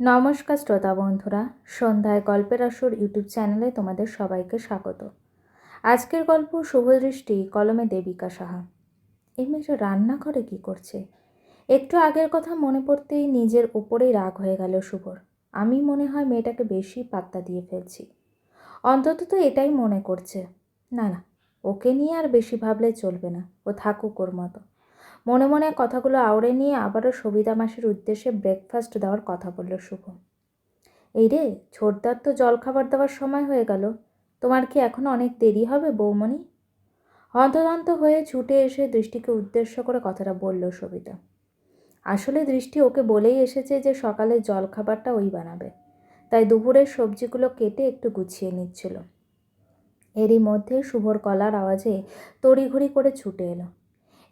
নমস্কার শ্রোতা বন্ধুরা, সন্ধ্যায় গল্পের আসর ইউটিউব চ্যানেলে তোমাদের সবাইকে স্বাগত। আজকের গল্প শুভদৃষ্টি, কলমে দেবিকা সাহা। এই মেয়েটা রান্না করে কি করছে? একটু আগের কথা মনে পড়তেই নিজের উপরেই রাগ হয়ে গেল শুভর। আমি মনে হয় মেয়েটাকে বেশি পাত্তা দিয়ে ফেলছি। অন্তত তো এটাই মনে করছে। না না, ওকে নিয়ে আর বেশি ভাবলে চলবে না। ও থাকুক ওর মতো। মনে মনে কথাগুলো আওড়ে নিয়ে আবারও সবিতা মাসির উদ্দেশ্যে ব্রেকফাস্ট দেওয়ার কথা বলল শুভ। এই রে ছোটদার তো জলখাবার দেওয়ার সময় হয়ে গেল। তোমার কি এখন অনেক দেরি হবে বৌমণি? হন্তদন্ত হয়ে ছুটে এসে দৃষ্টিকে উদ্দেশ্য করে কথাটা বলল সবিতা। আসলে দৃষ্টি ওকে বলেই এসেছে যে সকালে জলখাবারটা ওই বানাবে। তাই দুপুরের সবজিগুলো কেটে একটু গুছিয়ে নিচ্ছিল। এরই মধ্যে শুভর কলার আওয়াজে তড়িঘড়ি করে ছুটে এলো।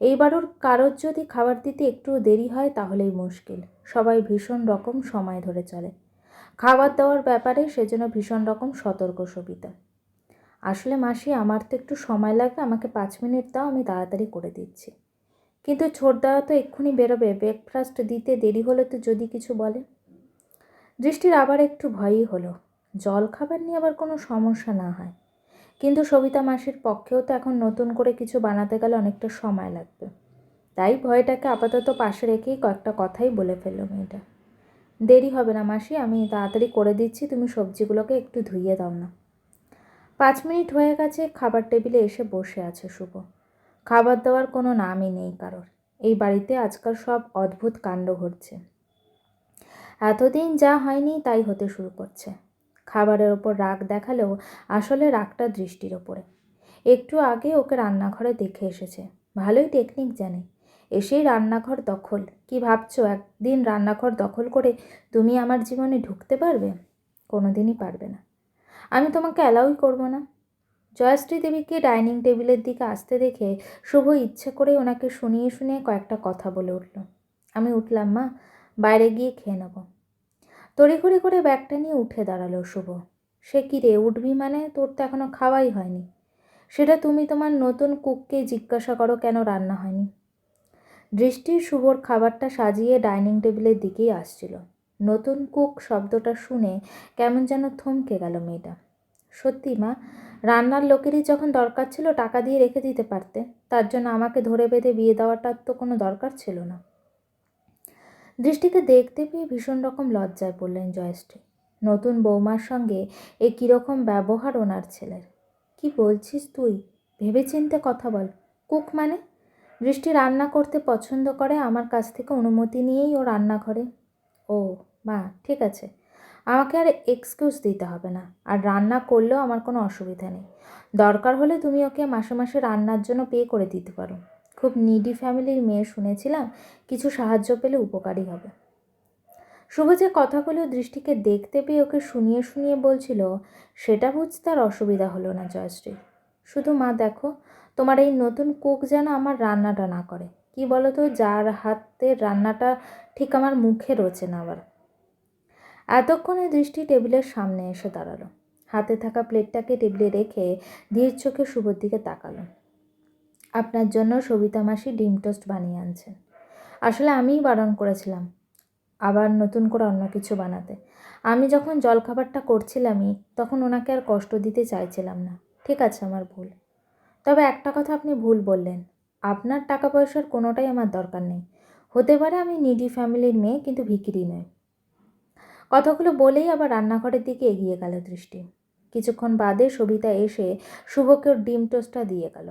এইবারও কারোর যদি খাবার দিতে একটু দেরি হয় তাহলেই মুশকিল। সবাই ভীষণ রকম সময় ধরে চলে। খাবার দেওয়ার ব্যাপারে সেজন্য ভীষণ রকম সতর্ক সবিতা। আসলে মাসি, আমার তো একটু সময় লাগবে, আমাকে পাঁচ মিনিট দাও, আমি তাড়াতাড়ি করে দিচ্ছি। কিন্তু ছোটদাও তো এক্ষুনি বেরোবে ব্রেকফাস্ট দিতে দেরি হলে তো যদি কিছু বলে। দৃষ্টির আবার একটু ভয়ই হলো। জল খাবার নিয়ে আবার কোনো সমস্যা না হয়। কিন্তু সবিতা মাসির পক্ষেও তো এখন নতুন করে কিছু বানাতে গেলে অনেকটা সময় লাগবে। তাই ভয়টাকে আপাতত পাশে রেখেই কয়েকটা কথাই বলে ফেলল মেয়েটা। দেরি হবে না মাসি, আমি তাড়াতাড়ি করে দিচ্ছি, তুমি সবজিগুলোকে একটু ধুইয়ে দাও না। পাঁচ মিনিট হয়ে গেছে, খাবার টেবিলে এসে বসে আছে শুভ। খাবার দেওয়ার কোনো নামই নেই কারোর। এই বাড়িতে আজকাল সব অদ্ভুত কাণ্ড ঘটছে। এতদিন যা হয়নি তাই হতে শুরু করছে। খাবারের ওপর রাগ দেখালেও আসলে রাগটা দৃষ্টির ওপরে। একটু আগে ওকে রান্নাঘরে দেখে এসেছে। ভালোই টেকনিক জানে। এসেই রান্নাঘর দখল। কি ভাবছ? একদিন রান্নাঘর দখল করে তুমি আমার জীবনে ঢুকতে পারবে? কোনো দিনই পারবে না। আমি তোমাকে অ্যালাউই করব না। জয়শ্রী দেবীকে ডাইনিং টেবিলের দিকে আসতে দেখে শুভ ইচ্ছে করে ওনাকে শুনিয়ে শুনিয়ে কয়েকটা কথা বলে উঠল। আমি উঠলাম, মা, বাইরে গিয়ে খেয়ে নেব। তড়িঘড়ি করে ব্যাগটা নিয়ে উঠে দাঁড়াল শুভ। সে কি রে, উঠবি মানে? তোর তো এখনও খাওয়াই হয়নি। সেটা তুমি তোমার নতুন কুককে জিজ্ঞাসা করো কেন রান্না হয়নি। দৃষ্টির শুভর খাবারটা সাজিয়ে ডাইনিং টেবিলের দিকেই আসছিল। নতুন কুক শব্দটা শুনে কেমন যেন থমকে গেল মেয়েটা। সত্যি মা, রান্নার লোকেরই যখন দরকার ছিল টাকা দিয়ে রেখে দিতে পারতে, তার জন্য আমাকে ধরে বেঁধে বিয়ে দেওয়াটার তো কোনো দরকার ছিল না। দৃষ্টিকে দেখতে পেয়ে ভীষণ রকম লজ্জায় পড়লেন জয়শ্রী। নতুন বৌমার সঙ্গে এ কীরকম ব্যবহার ওনার ছেলের। কি বলছিস তুই? ভেবেচিন্তে কথা বল। কুক মানে? দৃষ্টি রান্না করতে পছন্দ করে আমার কাছ থেকে অনুমতি নিয়েই ও রান্না রান্নাঘরে। ও, মা, ঠিক আছে। আমাকে আর এক্সকিউজ দিতে হবে না। আর রান্না করলেও আমার কোনো অসুবিধা নেই। দরকার হলে তুমি ওকে মাসে মাসে রান্নার জন্য পে করে দিতে পারো। খুব নিডি ফ্যামিলির মেয়ে শুনেছিলাম, কিছু সাহায্য পেলে উপকারী হবে। শুভ যে কথাগুলো দৃষ্টিকে দেখতে পেয়ে ওকে শুনিয়ে শুনিয়ে বলছিল, সেটা বুঝতে আর অসুবিধা হলো না জয়শ্রী। শুধু মা, দেখো, তোমার এই নতুন কুক যেন আমার রান্নাটা না করে। কি বলো তো যার হাতে রান্নাটা ঠিক আমার মুখে রোচে না আবার। এতক্ষণে দৃষ্টি টেবিলের সামনে এসে দাঁড়াল। হাতে থাকা প্লেটটাকে টেবিলে রেখে ধীর চোখে শুভর দিকে তাকালো। আপনার জন্য সবিতা মাসি ডিম টোস্ট বানিয়ে আনছেন আসলে আমিই বারণ করেছিলাম, আবার নতুন করে অন্য কিছু বানাতে। আমি যখন জলখাবারটা করছিলামই, তখন ওনাকে আর কষ্ট দিতে চাইছিলাম না। ঠিক আছে আমার ভুল। তবে একটা কথা আপনি ভুল বললেন, আপনার টাকা পয়সার কোনোটাই আমার দরকার নেই। হতে পারে আমি নিডি ফ্যামিলির মেয়ে, কিন্তু ভিকিরি নয় কথাগুলো বলেই আবার রান্নাঘরের দিকে এগিয়ে গেল দৃষ্টি। কিছুক্ষণ বাদে সবিতা এসে শুভকে ডিম টোস্টটা দিয়ে গেল।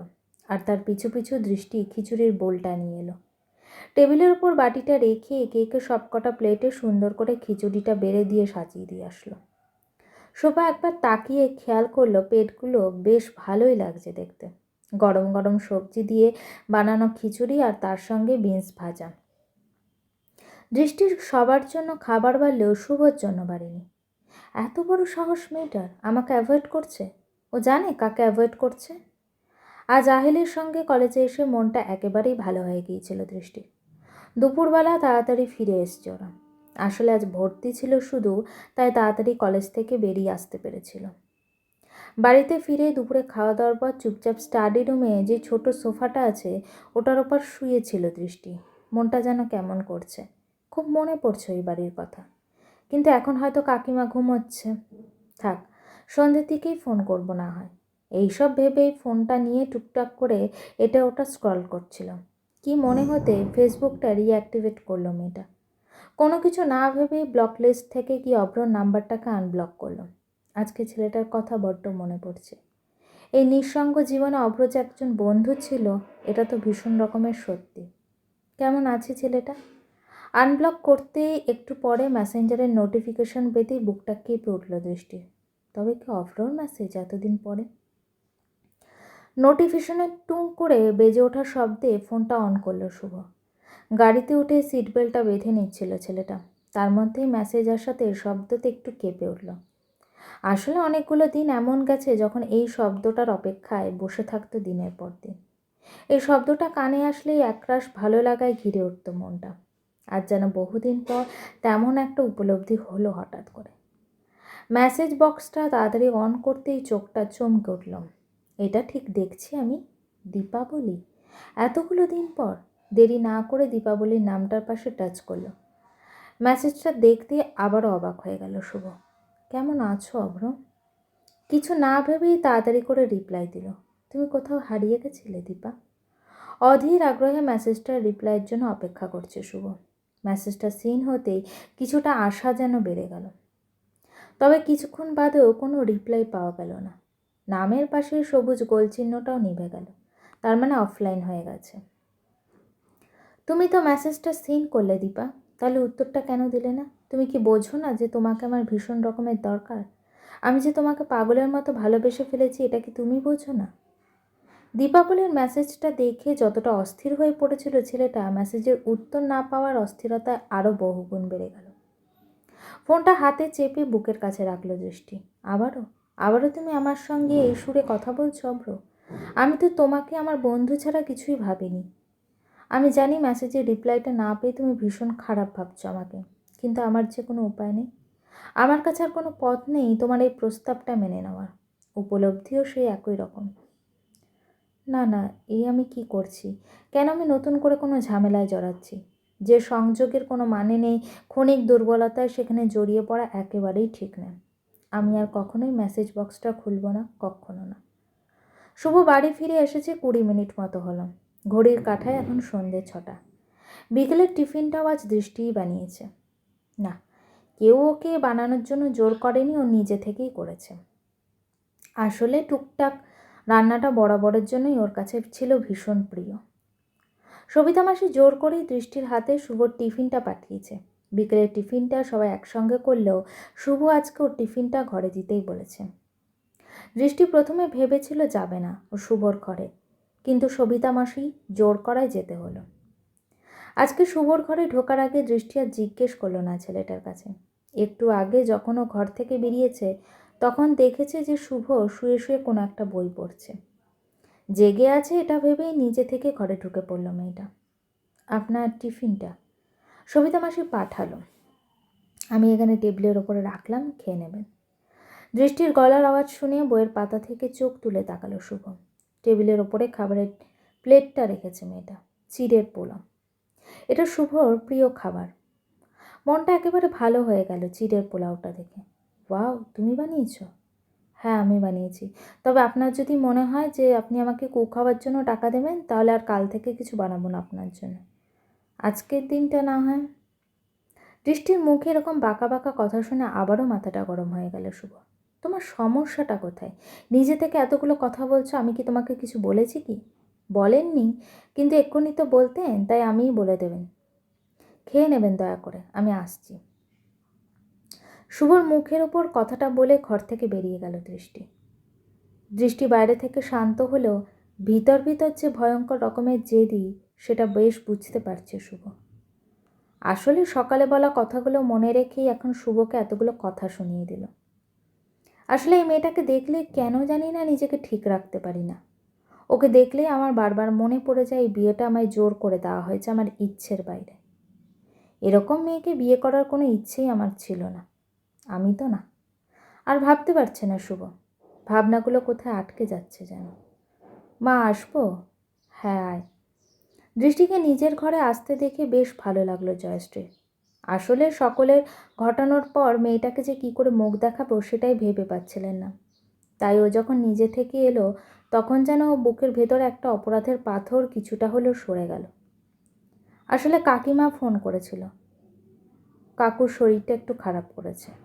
আর তার পিছু পিছু দৃষ্টি খিচুড়ির বোলটা নিয়ে এলো। টেবিলের ওপর বাটিটা রেখে একে একে সবকটা প্লেটে সুন্দর করে খিচুড়িটা বেড়ে দিয়ে সাজিয়ে দিয়ে আসলো। শোভা একবার তাকিয়ে খেয়াল করল, পেটগুলো বেশ ভালোই লাগছে দেখতে। গরম গরম সবজি দিয়ে বানানো খিচুড়ি আর তার সঙ্গে বিনস ভাজা। দৃষ্টির সবার জন্য খাবার বাড়লেও শুভর জন্য বাড়েনি। এত বড় সাহস মেয়েটার, আমাকে অ্যাভয়েড করছে? ও জানে কাকে অ্যাভয়েড করছে? আজ আহিলের সঙ্গে কলেজে এসে মনটা একেবারেই ভালো হয়ে গিয়েছিল দৃষ্টি। দুপুরবেলা তাড়াতাড়ি ফিরে এসছে ওরা। আসলে আজ ভর্তি ছিল শুধু, তাই তাড়াতাড়ি কলেজ থেকে বেরিয়ে আসতে পেরেছিল। বাড়িতে ফিরে দুপুরে খাওয়া দাওয়ার পর চুপচাপ স্টাডি রুমে যে ছোট সোফাটা আছে, ওটার ওপর শুয়েছিল দৃষ্টি। মনটা যেন কেমন করছে। খুব মনে পড়ছে ওই বাড়ির কথা। কিন্তু এখন হয়তো কাকিমা ঘুমোচ্ছে। থাক, সন্ধ্যের দিকেই ফোন করব না হয়। এইসব ভেবেই ফোনটা নিয়ে টুকটাক করে এটা ওটা স্ক্রল করছিল কি মনে হতে ফেসবুকটা রিঅ্যাক্টিভেট করল মেয়েটা। কোনো কিছু না ভেবেই ব্লক লিস্ট থেকে কি অভ্রর নাম্বারটাকে আনব্লক করল। আজকে ছেলেটার কথা বড্ড মনে পড়ছে। এই নিঃসঙ্গ জীবনে অভ্র যে একজন বন্ধু ছিল, এটা তো ভীষণ রকমের সত্যি। কেমন আছে ছেলেটা? আনব্লক করতে একটু পরে মেসেঞ্জারের নোটিফিকেশন পেতেই বুকটা কেঁপে উঠল দৃষ্টি। তবে কি অফরোর মেসেজ এতদিন পরে? নোটিফিকেশনের টুং করে বেজে ওঠার শব্দে ফোনটা অন করল শুভ। গাড়িতে উঠে সিট বেল্টটা বেঁধে নিচ্ছিল ছেলেটা। তার মধ্যেই মেসেজ আসাতে শব্দতে একটু কেঁপে উঠল। আসলে অনেকগুলো দিন এমন গেছে যখন এই শব্দটার অপেক্ষায় বসে থাকতো দিনের পর দিন। এই শব্দটা কানে আসলেই একরাশ ভালো লাগায় ঘিরে উঠত মনটা। আর যেন বহুদিন পর তেমন একটা উপলব্ধি হলো হঠাৎ করে। মেসেজ বক্সটা তাড়াতাড়ি অন করতেই চোখটা চমকে উঠলাম এটা ঠিক দেখছি আমি দীপাবলি। এতগুলো দিন পর দেরি না করে দীপাবলির নামটার পাশে টাচ করল। মেসেজটা দেখতে আবারও অবাক হয়ে গেল শুভ। কেমন আছো, অভ্র? কিছু না ভেবেই তাড়াতাড়ি করে রিপ্লাই দিল। তুমি কোথাও হারিয়ে গেছিলে, দীপা? অধীর আগ্রহে মেসেজটার রিপ্লাইয়ের জন্য অপেক্ষা করছে শুভ। মেসেজটা সিন হতেই কিছুটা আশা যেন বেড়ে গেল। তবে কিছুক্ষণ বাদেও কোনো রিপ্লাই পাওয়া গেল না। নামের পাশে সবুজ গোল চিহ্নটাও নিভে গেল। তার মানে অফলাইন হয়ে গেছে। তুমি তো মেসেজটা সিন করলে দীপা। তাহলে উত্তরটা কেন দিলে না? তুমি কি বোঝো না যে তোমাকে আমার ভীষণ রকমের দরকার? আমি যে তোমাকে পাগলের মতো ভালোবেসে ফেলেছি, এটা কি তুমি বোঝো না? দীপাবলির মেসেজটা দেখে যতটা অস্থির হয়ে পড়েছিল ছেলেটা মেসেজের উত্তর না পাওয়ার অস্থিরতায় আরও বহুগুণ বেড়ে গেল। ফোনটা হাতে চেপে বুকের কাছে রাখল দৃষ্টি। আবারও আবারও তুমি আমার সঙ্গে এই সুরে কথা বলছো অব্র আমি তো তোমাকে, আমার বন্ধু ছাড়া কিছুই ভাবিনি। আমি জানি মেসেজের রিপ্লাইটা না পেয়ে তুমি ভীষণ খারাপ ভাবছ আমাকে, কিন্তু আমার যে কোনো উপায় নেই। আমার কাছে আর কোনো পথ নেই তোমার এই প্রস্তাবটা মেনে নেওয়ার। উপলব্ধিও সেই একই রকম। না না, এই আমি কি করছি? কেন আমি নতুন করে কোনো ঝামেলায় জড়াচ্ছি? যে সংযোগের কোনো মানে নেই, ক্ষণিক দুর্বলতায় সেখানে জড়িয়ে পড়া একেবারেই ঠিক নয়। আমি আর কখনোই মেসেজ বক্সটা খুলব না, কখনো না। শুভ বাড়ি ফিরে এসেছে কুড়ি মিনিট মতো হলো। ঘড়ির কাঠায় এখন সন্ধে ছটা। বিকেলের টিফিনটাও আজ দৃষ্টিই বানিয়েছে। না, কেউ ওকে বানানোর জন্য জোর করেনি, ও নিজে থেকেই করেছে। আসলে টুকটাক রান্নাটা বরাবরের জন্যই ওর কাছে ছিল ভীষণ প্রিয়। সবিতা মাসি জোর করেই দৃষ্টির হাতে শুভর টিফিনটা পাঠিয়েছে। বিকেলের টিফিনটা সবাই একসঙ্গে করলেও শুভ আজকে ওর টিফিনটা ঘরে দিতেই বলেছে। দৃষ্টি প্রথমে ভেবেছিল যাবে না ও শুভর ঘরে, কিন্তু সবিতা মাসি জোর করায় যেতে হলো। আজকে শুভর ঘরে ঢোকার আগে দৃষ্টি আর জিজ্ঞেস করল না ছেলেটার কাছে। একটু আগে যখন ও ঘর থেকে বেরিয়েছে, তখন দেখেছে যে শুভ শুয়ে শুয়ে কোনো একটা বই পড়ছে। জেগে আছে এটা ভেবেই নিজে থেকে ঘরে ঢুকে পড়ল মেয়েটা। আপনার টিফিনটা? সবিতা মাসি পাঠালো। আমি এখানে টেবিলের ওপরে রাখলাম, খেয়ে নেবেন দৃষ্টির গলার আওয়াজ শুনে বইয়ের পাতা থেকে চোখ তুলে তাকালো শুভ টেবিলের ওপরে খাবারের প্লেটটা রেখেছে মেয়েটা, চিড়ের পোলাও। এটা শুভর প্রিয় খাবার। মনটা একেবারে ভালো হয়ে গেল চিড়ের পোলাওটা দেখে। ওয়াও, তুমি বানিয়েছ? হ্যাঁ আমি বানিয়েছি। তবে আপনার যদি মনে হয় যে আপনি আমাকে কুক খাওয়ার জন্য টাকা দেবেন, তাহলে আর কাল থেকে কিছু বানাবো না আপনার জন্য। আজকের দিনটা না হয়। দৃষ্টির মুখে এরকম বাঁকা বাঁকা কথা শুনে আবারও মাথাটা গরম হয়ে গেল, শুভ। তোমার সমস্যাটা কোথায়? নিজে থেকে এতগুলো কথা বলছো, আমি কি তোমাকে কিছু বলেছি কি? বলেননি, কিন্তু এক্ষুনি তো বলতেন, তাই আমিই বলে দেবেন। খেয়ে নেবেন দয়া করে, আমি আসছি। শুভর মুখের ওপর কথাটা বলে ঘর থেকে বেরিয়ে গেল দৃষ্টি। দৃষ্টি বাইরে থেকে শান্ত হলেও ভিতর ভিতর যে ভয়ঙ্কর রকমের জেদি সেটা বেশ বুঝতে পারছে শুভ। আসলে সকালে বলা কথাগুলো মনে রেখেই এখন শুভকে এতগুলো কথা শুনিয়ে দিল। আসলে এই মেয়েটাকে দেখলে কেন জানি না নিজেকে ঠিক রাখতে পারি না। ওকে দেখলেই আমার বারবার মনে পড়ে যায় এই বিয়েটা আমায় জোর করে দেওয়া হয়েছে আমার ইচ্ছের বাইরে। এরকম মেয়েকে বিয়ে করার কোনো ইচ্ছেই আমার ছিল না। আমি তো না। আর ভাবতে পারছে না শুভ। ভাবনাগুলো কোথায় আটকে যাচ্ছে যেন। মা, আসব? হ্যাঁ আয়। দৃষ্টিকে নিজের ঘরে আসতে দেখে বেশ ভালো লাগল জয়শ্রীর আসলে সকলের ঘটানোর পর মেয়েটাকে যে কী করে মুখ দেখাবো সেটাই ভেবে পাচ্ছিলেন না। তাই ও যখন নিজে থেকে এলো, তখন যেন বুকের ভেতর একটা অপরাধের পাথর কিছুটা হলেও সরে গেল। আসলে কাকিমা ফোন করেছিল। কাকুর শরীরটা একটু খারাপ করেছে।